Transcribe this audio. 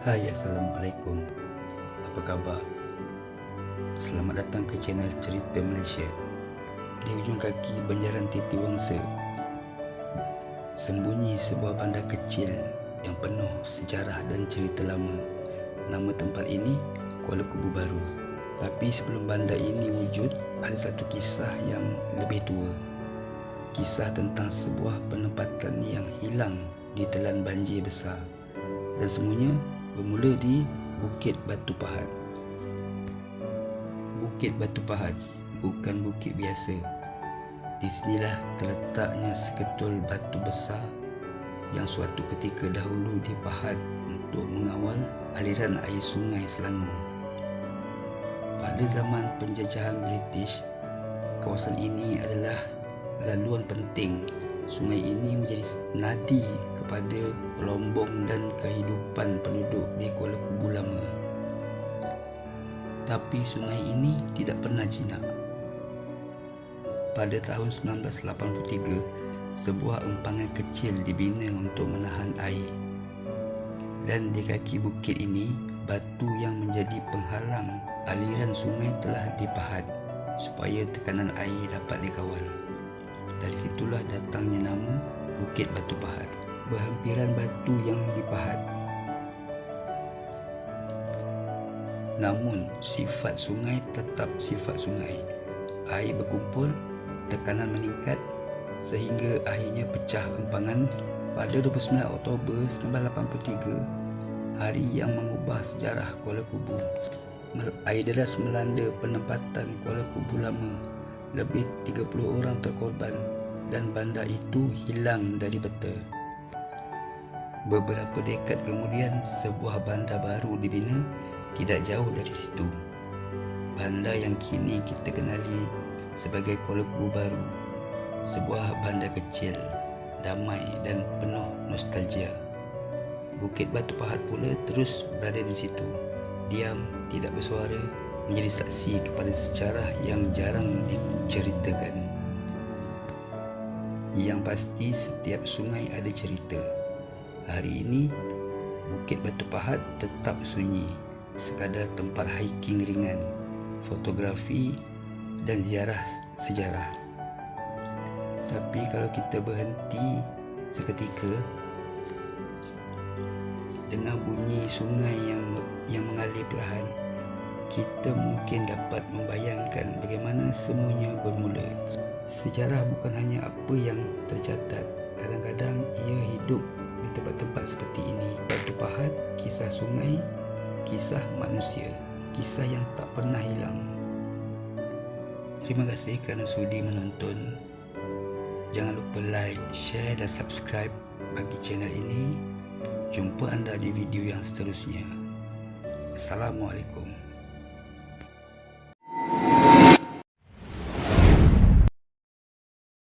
Hai Assalamualaikum. Apa khabar? Selamat datang ke channel Cerita Malaysia. Di ujung kaki Banjaran Titi Wangsa. Sembunyi sebuah bandar kecil Yang penuh sejarah dan cerita lama. Nama tempat ini Kuala Kubu Baru. Tapi sebelum bandar ini wujud Ada satu kisah yang lebih tua. Kisah tentang sebuah penempatan yang hilang di telan banjir besar. Dan semuanya bermula di Bukit Batu Pahat. Bukit Batu Pahat bukan bukit biasa. Di sinilah terletaknya seketul batu besar yang suatu ketika dahulu dipahat untuk mengawal aliran air sungai Selangor. Pada zaman penjajahan British, kawasan ini adalah laluan penting Sungai ini menjadi nadi kepada pelombong dan kehidupan Tapi sungai ini tidak pernah jinak. Pada tahun 1983, sebuah empangan kecil dibina untuk menahan air. Dan di kaki bukit ini, batu yang menjadi penghalang aliran sungai telah dipahat supaya tekanan air dapat dikawal. Dari situlah datangnya nama Bukit Batu Pahat. Berhampiran batu yang dipahat. Namun, sifat sungai tetap sifat sungai. Air berkumpul, tekanan meningkat sehingga akhirnya pecah empangan pada 29 Oktober 1983, hari yang mengubah sejarah Kuala Kubu. Air deras melanda penempatan Kuala Kubu lama lebih 30 orang terkorban dan bandar itu hilang dari peta. Beberapa dekad kemudian, sebuah bandar baru dibina tidak jauh dari situ. Bandar yang kini kita kenali sebagai Kuala Kubu Baru. Sebuah bandar kecil, damai dan penuh nostalgia. Bukit Batu Pahat pula terus berada di situ. Diam, tidak bersuara, menjadi saksi kepada sejarah yang jarang diceritakan. Yang pasti setiap sungai ada cerita. Hari ini, Bukit Batu Pahat tetap sunyi, sekadar tempat hiking ringan, fotografi dan ziarah sejarah. Tapi kalau kita berhenti seketika dengar bunyi sungai yang yang mengalir perlahan, kita mungkin dapat membayangkan bagaimana semuanya bermula. Sejarah bukan hanya apa yang tercatat, kadang-kadang ia hidup di tempat-tempat seperti ini. Batu Pahat, kisah sungai, kisah manusia, kisah yang tak pernah hilang. Terima kasih kerana sudi menonton. Jangan lupa like, share dan subscribe bagi channel ini. Jumpa anda di video yang seterusnya. Assalamualaikum.